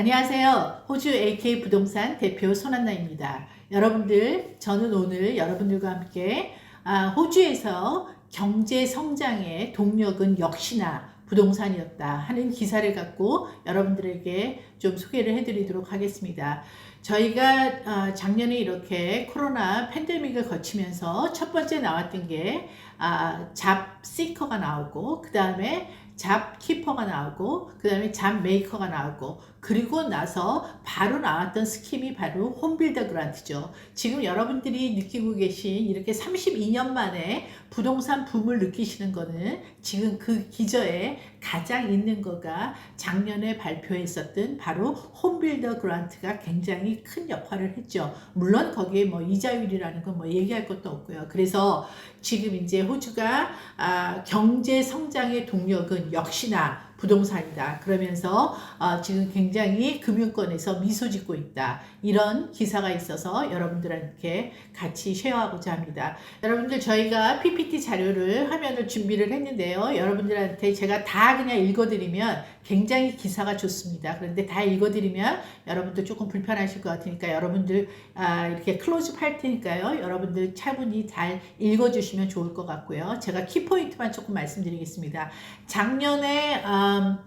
안녕하세요. 호주 AK 부동산 대표 손한나입니다. 여러분들, 저는 오늘 여러분들과 함께 아, 호주에서 경제 성장의 동력은 역시나 부동산이었다 하는 기사를 갖고 여러분들에게 좀 소개를 해드리도록 하겠습니다. 저희가 아, 작년에 이렇게 코로나 팬데믹을 거치면서 첫 번째 나왔던 게 아, 잡시커가 나오고 그 다음에 잡 키퍼가 나오고 그 다음에 잡 메이커가 나오고 그리고 나서 바로 나왔던 스킴이 바로 홈빌더 그란트죠. 지금 여러분들이 느끼고 계신 이렇게 32년 만에 부동산 붐을 느끼시는 거는 지금 그 기저에 가장 있는 거가 작년에 발표했었던 바로 홈빌더 그란트가 굉장히 큰 역할을 했죠. 물론 거기에 뭐 이자율이라는 건 뭐 얘기할 것도 없고요. 그래서 지금 이제 호주가 아, 경제 성장의 동력은 역시나 부동산이다. 그러면서 어, 지금 굉장히 금융권에서 미소 짓고 있다. 이런 기사가 있어서 여러분들한테 같이 쉐어하고자 합니다. 여러분들 저희가 PPT 자료를 화면을 준비를 했는데요. 여러분들한테 제가 다 그냥 읽어드리면 굉장히 기사가 좋습니다. 그런데 다 읽어드리면 여러분들 조금 불편하실 것 같으니까 여러분들 아, 이렇게 클로즈업 할 테니까요. 여러분들 차분히 잘 읽어주시면 좋을 것 같고요. 제가 키포인트만 조금 말씀드리겠습니다. 작년에 음,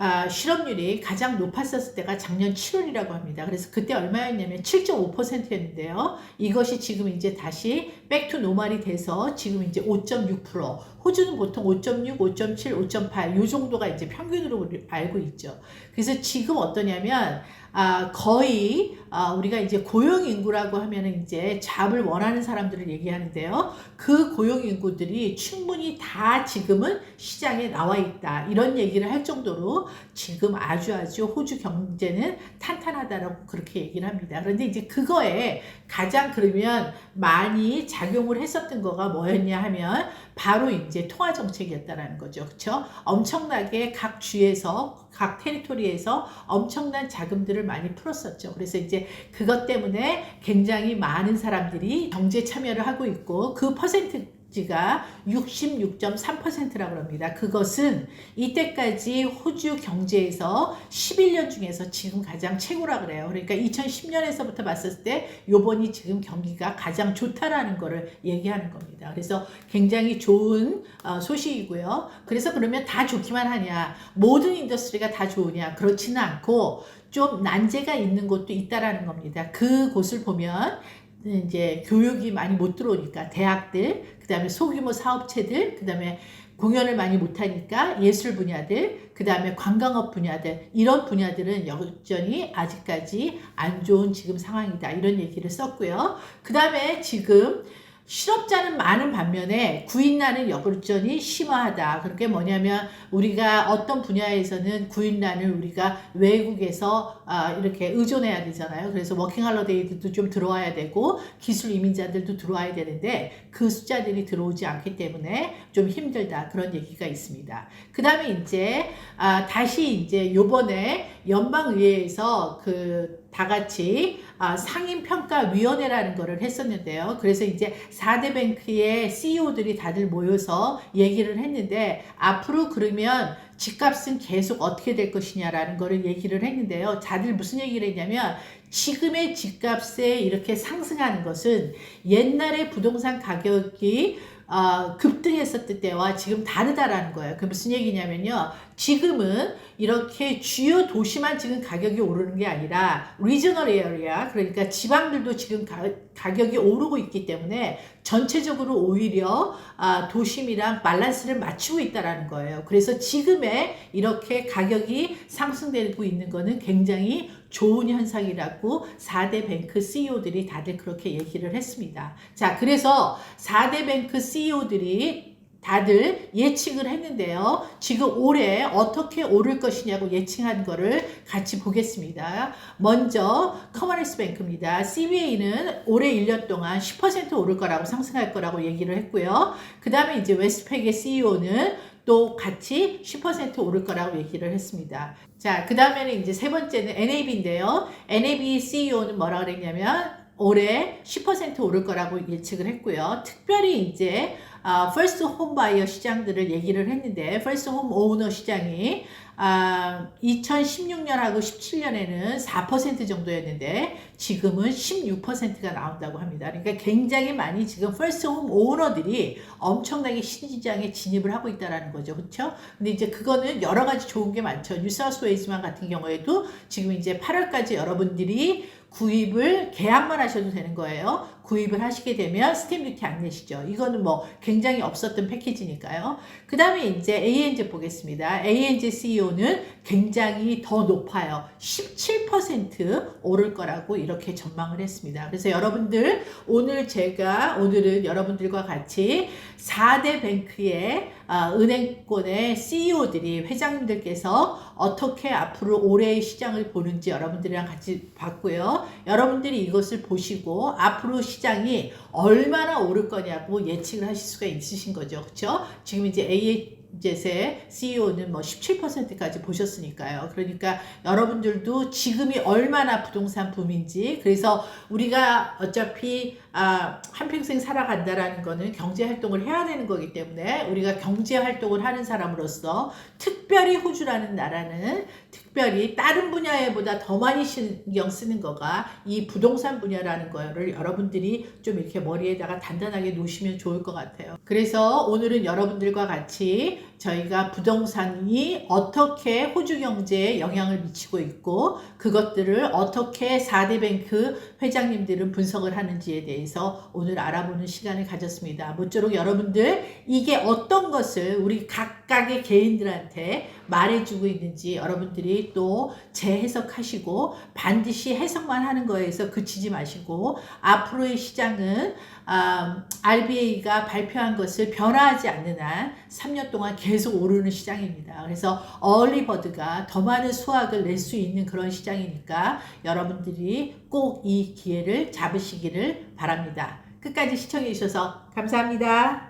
아, 실업률이 가장 높았었을 때가 작년 7월이라고 합니다. 그래서 그때 얼마였냐면 7.5%였는데요. 이것이 지금 이제 다시 백투 노말이 돼서 지금 이제 5.6%. 호주는 보통 5.6, 5.7, 5.8이 정도가 이제 평균으로 알고 있죠. 그래서 지금 어떠냐면 아, 거의 아, 우리가 이제 고용 인구라고 하면은 이제 잡을 원하는 사람들을 얘기하는데요. 그 고용 인구들이 충분히 다 지금은 시장에 나와 있다. 이런 얘기를 할 정도로 지금 아주 아주 호주 경제는 탄탄하다라고 그렇게 얘기를 합니다. 그런데 이제 그거에 가장 그러면 많이 작용을 했었던 거가 뭐였냐 하면 바로 이제 통화 정책이었다라는 거죠. 그렇죠? 엄청나게 각 주에서 각 테리토리에서 엄청난 자금들을 많이 풀었었죠. 그래서 이제 그것 때문에 굉장히 많은 사람들이 경제 참여를 하고 있고 그 퍼센트 지가 66.3%라고 합니다. 그것은 이때까지 호주 경제에서 11년 중에서 지금 가장 최고라 그래요. 그러니까 2010년에서부터 봤을 때 요번이 지금 경기가 가장 좋다라는 거를 얘기하는 겁니다. 그래서 굉장히 좋은 어, 소식이고요. 그래서 그러면 다 좋기만 하냐? 모든 인더스트리가 다 좋으냐? 그렇지는 않고 좀 난제가 있는 곳도 있다라는 겁니다. 그 곳을 보면 이제 교육이 많이 못 들어오니까 대학들, 그 다음에 소규모 사업체들, 그 다음에 공연을 많이 못하니까 예술 분야들, 그 다음에 관광업 분야들, 이런 분야들은 여전히 아직까지 안 좋은 지금 상황이다. 이런 얘기를 썼고요. 그 다음에 지금 실업자는 많은 반면에 구인난은 여전히 심화하다. 그렇게 뭐냐면 우리가 어떤 분야에서는 구인난을 우리가 외국에서 아, 이렇게 의존해야 되잖아요. 그래서 워킹할러데이들도 좀 들어와야 되고 기술 이민자들도 들어와야 되는데 그 숫자들이 들어오지 않기 때문에 좀 힘들다. 그런 얘기가 있습니다. 그 다음에 이제 아, 다시 이제 요번에 연방의회에서 그 다 같이 아, 상임평가위원회라는 거를 했었는데요. 그래서 이제 4대 뱅크의 CEO들이 다들 모여서 얘기를 했는데 앞으로 그러면 집값은 계속 어떻게 될 것이냐라는 거를 얘기를 했는데요. 다들 무슨 얘기를 했냐면 지금의 집값에 이렇게 상승하는 것은 옛날에 부동산 가격이 어, 급등했었을 때와 지금 다르다라는 거예요. 그 무슨 얘기냐면요. 지금은 이렇게 주요 도시만 지금 가격이 오르는 게 아니라 리저널 에어리아 그러니까 지방들도 지금 가, 가격이 오르고 있기 때문에 전체적으로 오히려 아, 도심이랑 밸런스를 맞추고 있다라는 거예요. 그래서 지금의 이렇게 가격이 상승되고 있는 거는 굉장히 좋은 현상이라고 4대 뱅크 CEO들이 다들 그렇게 얘기를 했습니다. 자, 그래서 4대 뱅크 CEO들이 다들 예측을 했는데요. 지금 올해 어떻게 오를 것이냐고 예측한 거를 같이 보겠습니다. 먼저 커머니스 뱅크입니다. CBA는 올해 1년 동안 10% 오를 거라고 상승할 거라고 얘기를 했고요. 그 다음에 이제 웨스트팩의 CEO는 또 같이 10% 오를 거라고 얘기를 했습니다. 자, 그 다음에는 이제 세 번째는 NAB인데요. NAB CEO는 뭐라 그랬냐면 올해 10% 오를 거라고 예측을 했고요. 특별히 이제 아, 퍼스트 홈 바이어 시장들을 얘기를 했는데 퍼스트 홈 오너 시장이 아, 2016년하고 17년에는 4% 정도였는데 지금은 16%가 나온다고 합니다. 그러니까 굉장히 많이 지금 퍼스트 홈 오너들이 엄청나게 신시장에 진입을 하고 있다라는 거죠. 그렇죠? 근데 이제 그거는 여러 가지 좋은 게 많죠. 뉴사우스 웨이즈만 같은 경우에도 지금 이제 8월까지 여러분들이 구입을 계약만 하셔도 되는 거예요. 구입을 하시게 되면 스탬 듀티 안 내시죠. 이거는 뭐 굉장히 없었던 패키지니까요. 그 다음에 이제 ANZ 보겠습니다. ANZ CEO는 굉장히 더 높아요. 17% 오를 거라고 이렇게 전망을 했습니다. 그래서 여러분들 오늘 제가 오늘은 여러분들과 같이 4대 뱅크의 아, 은행권의 CEO들이 회장님들께서 어떻게 앞으로 올해의 시장을 보는지 여러분들이랑 같이 봤고요. 여러분들이 이것을 보시고 앞으로 시장이 얼마나 오를 거냐고 예측을 하실 수가 있으신 거죠. 그렇죠? 지금 이제 AA 젯의 CEO는 뭐 17%까지 보셨으니까요. 그러니까 여러분들도 지금이 얼마나 부동산 붐인지 그래서 우리가 어차피 아, 한평생 살아간다라는 거는 경제 활동을 해야 되는 거기 때문에 우리가 경제 활동을 하는 사람으로서 특별히 호주라는 나라는 특별히 다른 분야에 보다 더 많이 신경 쓰는 거가 이 부동산 분야라는 거를 여러분들이 좀 이렇게 머리에다가 단단하게 놓으시면 좋을 것 같아요. 그래서 오늘은 여러분들과 같이 저희가 부동산이 어떻게 호주 경제에 영향을 미치고 있고 그것들을 어떻게 4대 뱅크 회장님들은 분석을 하는지에 대해서 오늘 알아보는 시간을 가졌습니다. 모쪼록 여러분들 이게 어떤 것을 우리 각각의 개인들한테 말해주고 있는지 여러분들이 또 재해석하시고 반드시 해석만 하는 거에서 그치지 마시고 앞으로의 시장은 아, RBA가 발표한 것을 변화하지 않는 한 3년 동안 계속 오르는 시장입니다. 그래서 얼리버드가 더 많은 수확을 낼 수 있는 그런 시장이니까 여러분들이 꼭 이 기회를 잡으시기를 바랍니다. 끝까지 시청해 주셔서 감사합니다.